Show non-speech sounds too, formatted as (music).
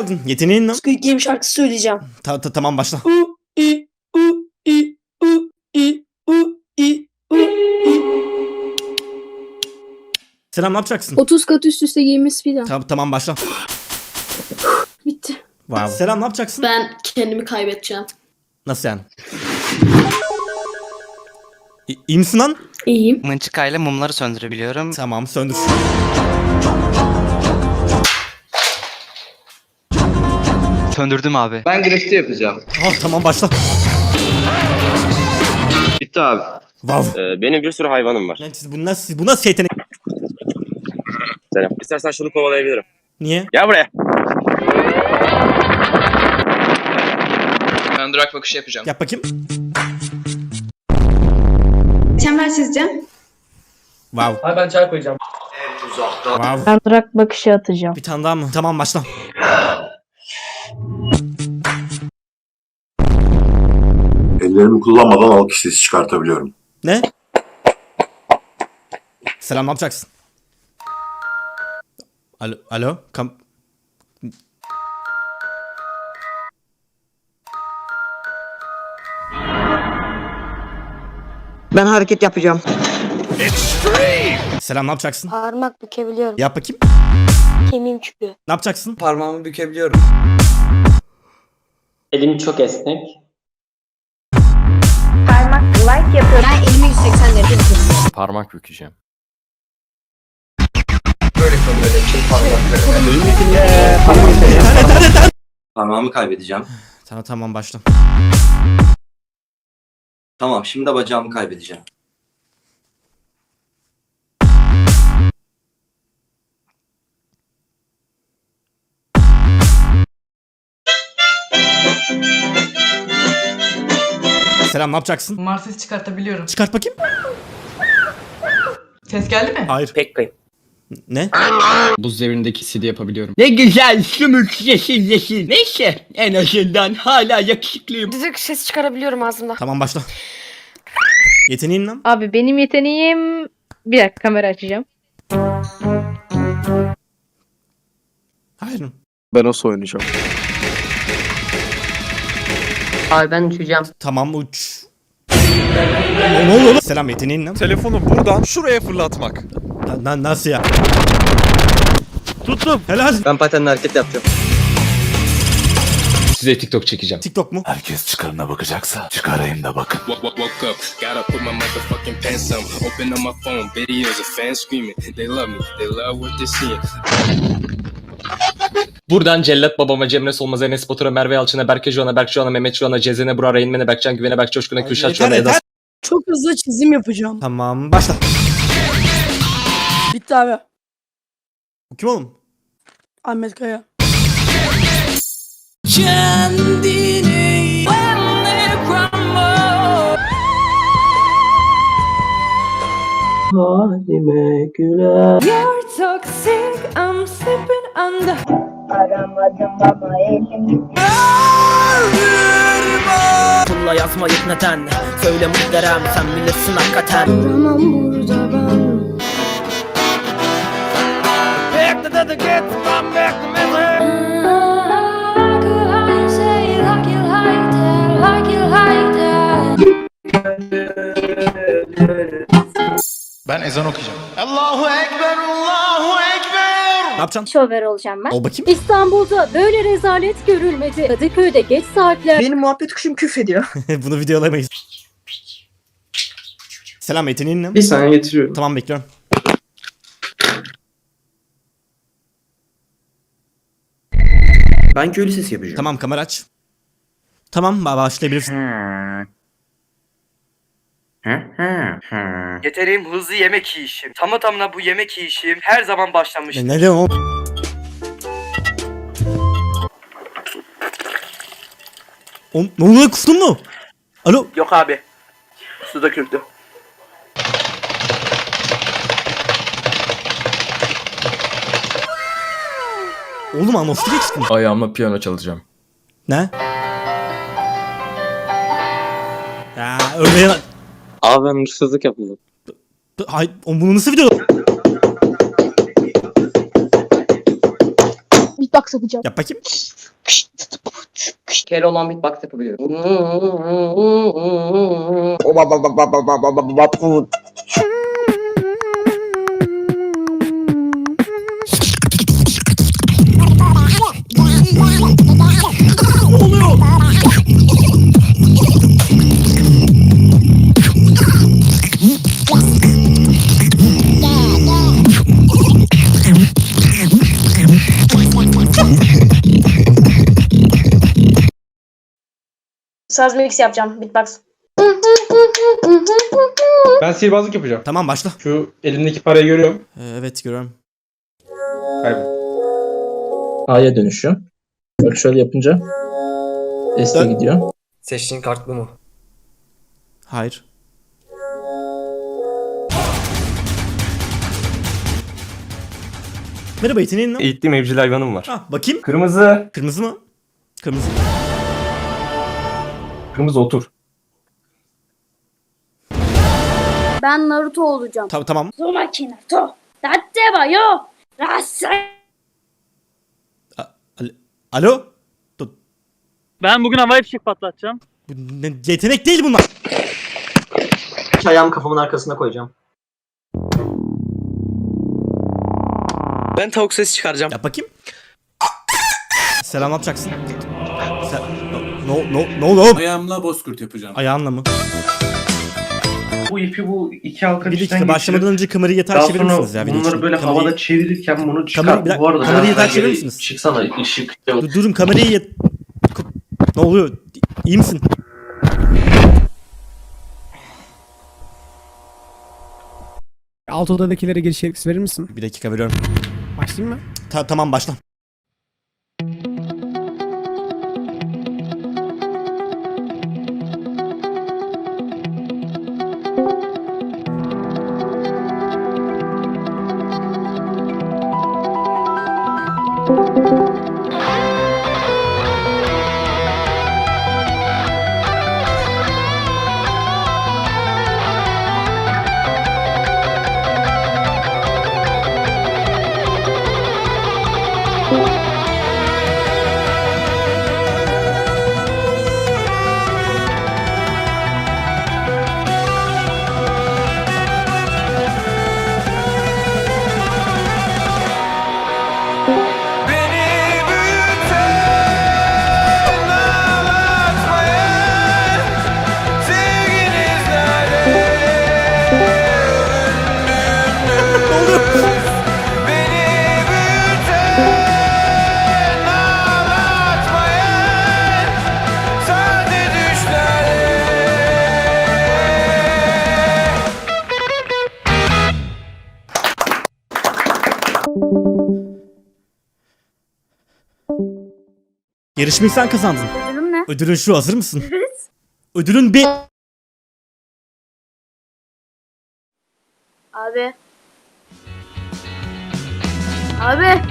geldin. Yeteneğin ne? Squid Game şarkısı söyleyeceğim. Ta- ta- tamam başla. U i u i u i u i u i. Selam ne yapacaksın? 30 kat üst üste giymiş filan. Ta- tamam başla. Bitti. Wow. Selam ne yapacaksın? Ben kendimi kaybedeceğim. Nasıl yani? İ- İyi misin lan? İyiyim. Mınçıkayla mumları söndürebiliyorum. Tamam söndür. Söndürdüm abi. Ben grafiti yapacağım. Ah, tamam başla. Bitti abi. Wow. Ee, benim bir sürü hayvanım var. Lan siz bu nasıl, bu nasıl yetenek? Selam. İstersen şunu kovalayabilirim. Niye? Gel buraya. Ben durak bakışı yapacağım. Yap bakayım. Çember çizeceğim. Wow. Abi ben çay koyacağım. Wow. Ben durak bakışı atacağım. Bir tane daha mı? Tamam başla. Ellerimi kullanmadan alkış sesi çıkartabiliyorum. Ne? Selam ne yapacaksın? Alo, alo, kam... Ben hareket yapacağım. Selam ne yapacaksın? Parmak bükebiliyorum. Yap bakayım. Kemiğim çıkıyor. Ne yapacaksın? Parmağımı bükebiliyorum. Elim çok esnek. Parmak like yapıyorum. Ben elimi 180 derece tutuyorum. Parmak bükeceğim. Böyle böyle çift Parmağımı kaybedeceğim. Tamam tamam başla. Tamam şimdi de bacağımı kaybedeceğim. Selam ne yapacaksın? Kumar sesi çıkartabiliyorum. Çıkart bakayım. Ses geldi mi? Hayır. Pek kayıp. Ne? Buz devrindeki CD yapabiliyorum. Ne güzel sümük yeşil yeşil. Neyse en azından hala yakışıklıyım. Düdük ses çıkarabiliyorum ağzımda. Tamam başla. Yeteneğin lan. Abi benim yeteneğim... Bir dakika kamera açacağım. Hayır. Ben nasıl oynayacağım? Abi ben uçacağım. Tamam uç. Ne, ne oluyor lan? Selam yeteneğin lan. Telefonu buradan şuraya fırlatmak. Na- na- nasıl ya? Tuttum. Helal. Ben patenle hareket yapacağım. Size TikTok çekeceğim. TikTok mu? Herkes çıkarına bakacaksa çıkarayım da bakın. Woke up, gotta put my motherfucking pants on. Open up my phone, videos of fans screaming. They love me, they love what they're seeing. Buradan Cellat babama, Cemre Solmaz, Enes Batur'a, Merve Yalçın'a, Berke Joğan'a, Berk Joğan'a, Mehmet Joğan'a, Cezene Burak'a, Reynmen'e, Berkcan Güven'e, Berk Coşkun'a, Kürşat Yeter, Joğan'a, Eda yeter. Çok hızlı çizim yapacağım. Tamam başla. Bitti abi. Bu kim oğlum? Ahmet Kaya. Halime güler. Aramadım ama elim Pulla yazmayıp neden? Söyle muhterem sen bilirsin hakikaten. Duramam burada ben. Ben ezan okuyacağım. Ne yapacaksın? Şover olacağım ben. Ol bakayım. İstanbul'da böyle rezalet görülmedi. Kadıköy'de geç saatler. Benim muhabbet kuşum küf ediyor. (laughs) Bunu videolayamayız. Selam yeteneğin ne? Bir saniye getiriyorum. Tamam bekliyorum. Ben köylü sesi yapacağım. Tamam kamera aç. Tamam ba- başlayabilirsin. Yeteneğim hızlı yemek yiyişim. Tamı tamına bu yemek yiyişim her zaman başlamış. Ne, ne diyorsun oğlum? Ne oluyor kustun mu? Alo Yok abi. Su döküldü. oğlum anonslu geçtin. Ayağımla piyano çalacağım. Ne? Ya örneğin... Abi ben hırsızlık yapıldı. Hay, oğlum bunu nasıl video? Beatbox yapacağım. Yap bakayım. Kel olan beatbox yapabiliyorum. Saz mix yapacağım. Beatbox. Ben sihirbazlık yapacağım. Tamam başla. Şu elimdeki parayı görüyorum. Ee, evet görüyorum. Kaybol. A'ya dönüşüyor. Bak şöyle yapınca Dön. gidiyor. Seçtiğin kartlı mı? Hayır. Merhaba yeteneğin ne? Eğittiğim evcil hayvanım var. Ha, bakayım. Kırmızı. Kırmızı mı? Kırmızı. Kırmızı otur. Ben Naruto olacağım. Ta- tamam. Uzumaki Naruto. Datte wa yo. Rasai. Al- Alo? Ben bugün havai fişek patlatacağım. Bu ne- yetenek değil bunlar. Ayağımı kafamın arkasına koyacağım. Ben tavuk sesi çıkaracağım. Yap bakayım. Selam ne yapacaksın? No no no no. Ayağımla bozkurt yapacağım. Ayağınla mı? Bu ipi bu iki halka Bir dakika başlamadan önce kamerayı yatağa Daha çevirir misiniz ya? bunları böyle Kamerayı- havada çevirirken bunu çıkar. Kamerayı- bir dakika, Bu arada kamerayı daha takip misiniz? Çıksana ışık. Dur, durun kamerayı yat... Ne oluyor? İyi misin? Alt odadakilere giriş yetkisi verir misin? Bir dakika veriyorum. Başlayayım mı? Ta- tamam başla. Yarışmayı sen kazandın. Ödülüm ne? Ödülün şu hazır mısın? Evet. Ödülün bir... Abi. Abi.